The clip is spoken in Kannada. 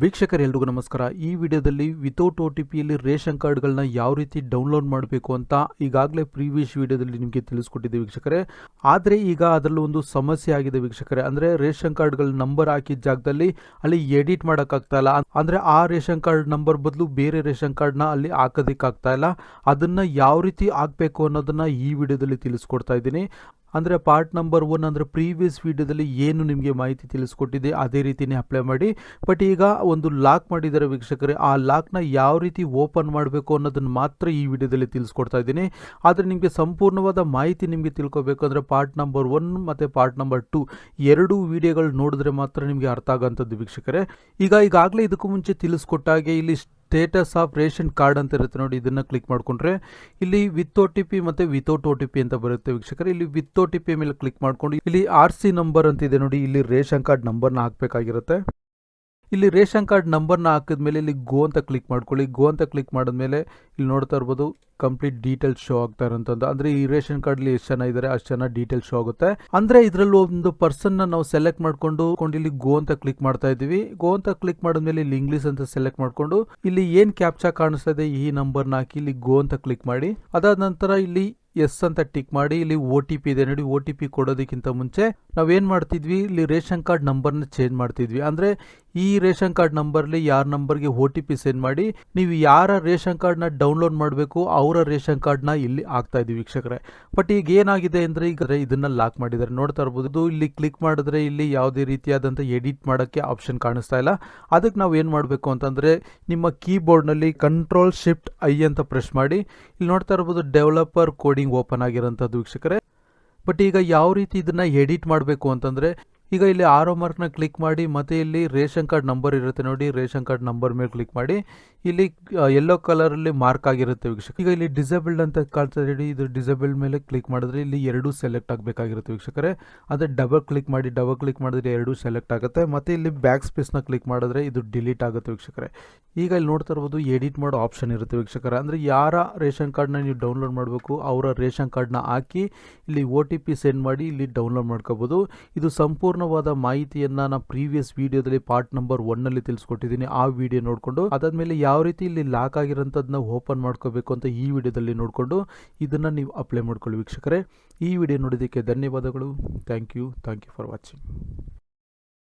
ವೀಕ್ಷಕರೆಲ್ರಿಗೂ ನಮಸ್ಕಾರ. ಈ ವಿಡಿಯೋದಲ್ಲಿ ವಿತೌಟ್ ಒ ಟಿ ಪಿಯಲ್ಲಿ ರೇಷನ್ ಕಾರ್ಡ್ಗಳನ್ನ ಯಾವ ರೀತಿ ಡೌನ್ಲೋಡ್ ಮಾಡಬೇಕು ಅಂತ ಈಗಾಗಲೇ ಪ್ರೀವಿಯಸ್ ವಿಡಿಯೋದಲ್ಲಿ ನಿಮಗೆ ತಿಳಿಸ್ಕೊಟ್ಟಿದ್ದೆ ವೀಕ್ಷಕರೇ. ಆದರೆ ಈಗ ಅದರಲ್ಲಿ ಒಂದು ಸಮಸ್ಯೆ ಆಗಿದೆ ವೀಕ್ಷಕರೇ. ಅಂದರೆ ರೇಷನ್ ಕಾರ್ಡ್ಗಳ ನಂಬರ್ ಹಾಕಿದ ಜಾಗದಲ್ಲಿ ಅಲ್ಲಿ ಎಡಿಟ್ ಮಾಡೋಕ್ಕಾಗ್ತಾ ಇಲ್ಲ. ಅಂದರೆ ಆ ರೇಷನ್ ಕಾರ್ಡ್ ನಂಬರ್ ಬದಲು ಬೇರೆ ರೇಷನ್ ಕಾರ್ಡ್ನ ಅಲ್ಲಿ ಹಾಕೋದಕ್ಕಾಗ್ತಾ ಇಲ್ಲ. ಅದನ್ನು ಯಾವ ರೀತಿ ಹಾಕಬೇಕು ಅನ್ನೋದನ್ನು ಈ ವಿಡಿಯೋದಲ್ಲಿ ತಿಳಿಸ್ಕೊಡ್ತಾ ಇದ್ದೀನಿ. ಅಂದರೆ ಪಾರ್ಟ್ ನಂಬರ್ ಒನ್ ಅಂದರೆ ಪ್ರೀವಿಯಸ್ ವಿಡಿಯೋದಲ್ಲಿ ಏನು ನಿಮಗೆ ಮಾಹಿತಿ ತಿಳಿಸ್ಕೊಟ್ಟಿದೆ, ಅದೇ ರೀತಿಯೇ ಅಪ್ಲೈ ಮಾಡಿ. ಬಟ್ ಈಗ ಒಂದು ಲಾಕ್ ಮಾಡಿದ್ದಾರೆ ವೀಕ್ಷಕರೇ, ಆ ಲಾಕ್ನ ಯಾವ ರೀತಿ ಓಪನ್ ಮಾಡಬೇಕು ಅನ್ನೋದನ್ನು ಮಾತ್ರ ಈ ವಿಡಿಯೋದಲ್ಲಿ ತಿಳಿಸ್ಕೊಡ್ತಾ ಇದ್ದೀನಿ. ಆದರೆ ನಿಮಗೆ ಸಂಪೂರ್ಣವಾದ ಮಾಹಿತಿ ನಿಮಗೆ ತಿಳ್ಕೊಬೇಕು ಅಂದರೆ ಪಾರ್ಟ್ ನಂಬರ್ ಒನ್ ಮತ್ತು ಪಾರ್ಟ್ ನಂಬರ್ ಟು ಎರಡೂ ವಿಡಿಯೋಗಳು ನೋಡಿದ್ರೆ ಮಾತ್ರ ನಿಮಗೆ ಅರ್ಥ ಆಗೋಂಥದ್ದು ವೀಕ್ಷಕರೇ. ಈಗ ಈಗಾಗಲೇ ಇದಕ್ಕೂ ಮುಂಚೆ ತಿಳಿಸ್ಕೊಟ್ಟಾಗೆ ಇಲ್ಲಿ ಸ್ಟೇಟಸ್ ಆಫ್ ರೇಷನ್ ಕಾರ್ಡ್ ಅಂತ ಇರುತ್ತೆ ನೋಡಿ, ಇದನ್ನು ಕ್ಲಿಕ್ ಮಾಡಿಕೊಂಡ್ರೆ ಇಲ್ಲಿ ವಿತ್ ಒ ಟಿ ಪಿ ಮತ್ತು ವಿತೌಟ್ ಓ ಟಿ ಪಿ ಅಂತ ಬರುತ್ತೆ ವೀಕ್ಷಕರೇ. ಇಲ್ಲಿ ವಿತ್ ಒ ಟಿ ಪಿ ಮೇಲೆ ಕ್ಲಿಕ್ ಮಾಡ್ಕೊಂಡು ಇಲ್ಲಿ ಆರ್ ಸಿ ನಂಬರ್ ಅಂತ ಇದೆ ನೋಡಿ, ಇಲ್ಲಿ ರೇಷನ್ ಕಾರ್ಡ್ ನಂಬರ್ನ ಹಾಕಬೇಕಾಗಿರುತ್ತೆ. ಇಲ್ಲಿ ರೇಷನ್ ಕಾರ್ಡ್ ನಂಬರ್ನ ಹಾಕಿದ್ಮೇಲೆ ಇಲ್ಲಿ ಗೋ ಅಂತ ಕ್ಲಿಕ್ ಮಾಡ್ಕೊಳ್ಳಿ. ಗೋ ಅಂತ ಕ್ಲಿಕ್ ಮಾಡಿದ್ಮೇಲೆ ಇಲ್ಲಿ ನೋಡ್ತಾ ಇರ್ಬೋದು ಕಂಪ್ಲೀಟ್ ಡೀಟೇಲ್ಸ್ ಶೋ ಆಗ್ತಾ ಇರೋಂಥದ್ದು ಅಂದ್ರೆ ಈ ರೇಷನ್ ಕಾರ್ಡ್ಲಿ ಎಷ್ಟು ಜನ ಇದ್ದಾರೆ ಅಷ್ಟು ಜನ ಡೀಟೇಲ್ ಶೋ ಆಗುತ್ತೆ. ಅಂದ್ರೆ ಇದರಲ್ಲಿ ಒಂದು ಪರ್ಸನ್ ನಾವು ಸೆಲೆಕ್ಟ್ ಮಾಡ್ಕೊಂಡು ಕೊಂಡು ಇಲ್ಲಿ ಗೋ ಅಂತ ಕ್ಲಿಕ್ ಮಾಡ್ತಾ ಇದೀವಿ ಗೋ ಅಂತ ಕ್ಲಿಕ್ ಮಾಡಿದ್ಮೇಲೆ ಇಲ್ಲಿ ಇಂಗ್ಲಿಷ್ ಅಂತ ಸೆಲೆಕ್ಟ್ ಮಾಡ್ಕೊಂಡು ಇಲ್ಲಿ ಏನ್ ಕ್ಯಾಪ್ಚಾ ಕಾಣಿಸ್ತಾ ಇದೆ ಈ ನಂಬರ್ನ ಹಾಕಿ ಇಲ್ಲಿ ಗೋ ಅಂತ ಕ್ಲಿಕ್ ಮಾಡಿ. ಅದಾದ ನಂತರ ಇಲ್ಲಿ ಎಸ್ ಅಂತ ಟಿಕ್ ಮಾಡಿ, ಇಲ್ಲಿ ಒ ಟಿ ಪಿ ಇದೆ. ನೋಡಿ ಒ ಟಿ ಪಿ ಕೊಡೋದಕ್ಕಿಂತ ಮುಂಚೆ ನಾವೇನು ಮಾಡ್ತಿದ್ವಿ? ಇಲ್ಲಿ ರೇಷನ್ ಕಾರ್ಡ್ ನಂಬರ್ನ ಚೇಂಜ್ ಮಾಡ್ತಿದ್ವಿ. ಅಂದರೆ ಈ ರೇಷನ್ ಕಾರ್ಡ್ ನಂಬರ್ಲಿ ಯಾರ ನಂಬರ್ಗೆ ಒ ಟಿ ಪಿ ಸೆಂಡ್ ಮಾಡಿ, ನೀವು ಯಾರ ರೇಷನ್ ಕಾರ್ಡ್ನ ಡೌನ್ಲೋಡ್ ಮಾಡಬೇಕು, ಅವರ ರೇಷನ್ ಕಾರ್ಡ್ನ ಇಲ್ಲಿ ಆಗ್ತಾ ಇದ್ವಿ ವೀಕ್ಷಕರೇ. ಬಟ್ ಈಗ ಏನಾಗಿದೆ ಅಂದರೆ, ಈಗ ಇದನ್ನ ಲಾಕ್ ಮಾಡಿದ್ದಾರೆ. ನೋಡ್ತಾ ಇರ್ಬೋದು, ಇಲ್ಲಿ ಕ್ಲಿಕ್ ಮಾಡಿದ್ರೆ ಇಲ್ಲಿ ಯಾವುದೇ ರೀತಿಯಾದಂಥ ಎಡಿಟ್ ಮಾಡೋಕ್ಕೆ ಆಪ್ಷನ್ ಕಾಣಿಸ್ತಾ ಇಲ್ಲ. ಅದಕ್ಕೆ ನಾವು ಏನು ಮಾಡಬೇಕು ಅಂತಂದರೆ, ನಿಮ್ಮ ಕೀಬೋರ್ಡ್ನಲ್ಲಿ ಕಂಟ್ರೋಲ್ ಶಿಫ್ಟ್ ಐ ಅಂತ ಪ್ರೆಸ್ ಮಾಡಿ, ಇಲ್ಲಿ ನೋಡ್ತಾ ಇರ್ಬೋದು ಡೆವಲಪರ್ ಕೋಡಿಂಗ್ ಓಪನ್ ಆಗಿರೋಂಥದ್ದು ವೀಕ್ಷಕರೇ. ಬಟ್ ಈಗ ಯಾವ ರೀತಿ ಇದನ್ನ ಎಡಿಟ್ ಮಾಡಬೇಕು ಅಂತಂದರೆ ಈಗ ಇಲ್ಲಿ ಆರೋ ಮಾರ್ಕ್ನ ಕ್ಲಿಕ್ ಮಾಡಿ, ಮತ್ತೆ ಇಲ್ಲಿ ರೇಷನ್ ಕಾರ್ಡ್ ನಂಬರ್ ಇರುತ್ತೆ ನೋಡಿ, ರೇಷನ್ ಕಾರ್ಡ್ ನಂಬರ್ ಮೇಲೆ ಕ್ಲಿಕ್ ಮಾಡಿ. ಇಲ್ಲಿ ಯೆಲ್ಲೋ ಕಲರಲ್ಲಿ ಮಾರ್ಕ್ ಆಗಿರುತ್ತೆ ವೀಕ್ಷಕ ಈಗ ಇಲ್ಲಿ ಡಿಸೇಬಲ್ಡ್ ಅಂತ ಕಾಣ್ತಾ ಇದೆ. ಇದು ಡಿಸೇಬಲ್ಡ್ ಮೇಲೆ ಕ್ಲಿಕ್ ಮಾಡಿದ್ರೆ ಇಲ್ಲಿ ಎರಡು ಸೆಲೆಕ್ಟ್ ಆಗಬೇಕಾಗಿರುತ್ತೆ ವೀಕ್ಷಕರೇ. ಅದೇ ಡಬಲ್ ಕ್ಲಿಕ್ ಮಾಡಿ ಡಬಲ್ ಕ್ಲಿಕ್ ಮಾಡಿದ್ರೆ ಎರಡು ಸೆಲೆಕ್ಟ್ ಆಗುತ್ತೆ. ಮತ್ತೆ ಇಲ್ಲಿ ಬ್ಯಾಕ್ ಸ್ಪೇಸ್ನ ಕ್ಲಿಕ್ ಮಾಡಿದ್ರೆ ಇದು ಡಿಲೀಟ್ ಆಗುತ್ತೆ ವೀಕ್ಷಕರೇ. ಈಗ ಇಲ್ಲಿ ನೋಡ್ತಾ ಇರ್ಬೋದು ಎಡಿಟ್ ಮಾಡೋ ಆಪ್ಷನ್ ಇರುತ್ತೆ ವೀಕ್ಷಕರ. ಅಂದರೆ ಯಾರ ರೇಷನ್ ಕಾರ್ಡ್ನ ನೀವು ಡೌನ್ಲೋಡ್ ಮಾಡಬೇಕು, ಅವರ ರೇಷನ್ ಕಾರ್ಡ್ನ ಹಾಕಿ ಇಲ್ಲಿ ಒ ಟಿ ಪಿ ಸೆಂಡ್ ಮಾಡಿ ಇಲ್ಲಿ ಡೌನ್ಲೋಡ್ ಮಾಡ್ಕೋಬೋದು. ಇದು ಸಂಪೂರ್ಣವಾದ ಮಾಹಿತಿಯನ್ನು ನಾನು ಪ್ರೀವಿಯಸ್ ವಿಡಿಯೋದಲ್ಲಿ ಪಾರ್ಟ್ ನಂಬರ್ ಒನ್ನಲ್ಲಿ ತಿಳಿಸ್ಕೊಟ್ಟಿದ್ದೀನಿ. ಆ ವಿಡಿಯೋ ನೋಡಿಕೊಂಡು ಅದಾದಮೇಲೆ ಯಾವ ರೀತಿ ಇಲ್ಲಿ ಲಾಕ್ ಆಗಿರೋಂಥದ್ದನ್ನ ಓಪನ್ ಮಾಡ್ಕೋಬೇಕು ಅಂತ ಈ ವಿಡಿಯೋದಲ್ಲಿ ನೋಡಿಕೊಂಡು ಇದನ್ನು ನೀವು ಅಪ್ಲೈ ಮಾಡ್ಕೊಳ್ಳಿ ವೀಕ್ಷಕರೇ. ಈ ವಿಡಿಯೋ ನೋಡಿದ್ದಕ್ಕೆ ಧನ್ಯವಾದಗಳು. Thank you thank you for watching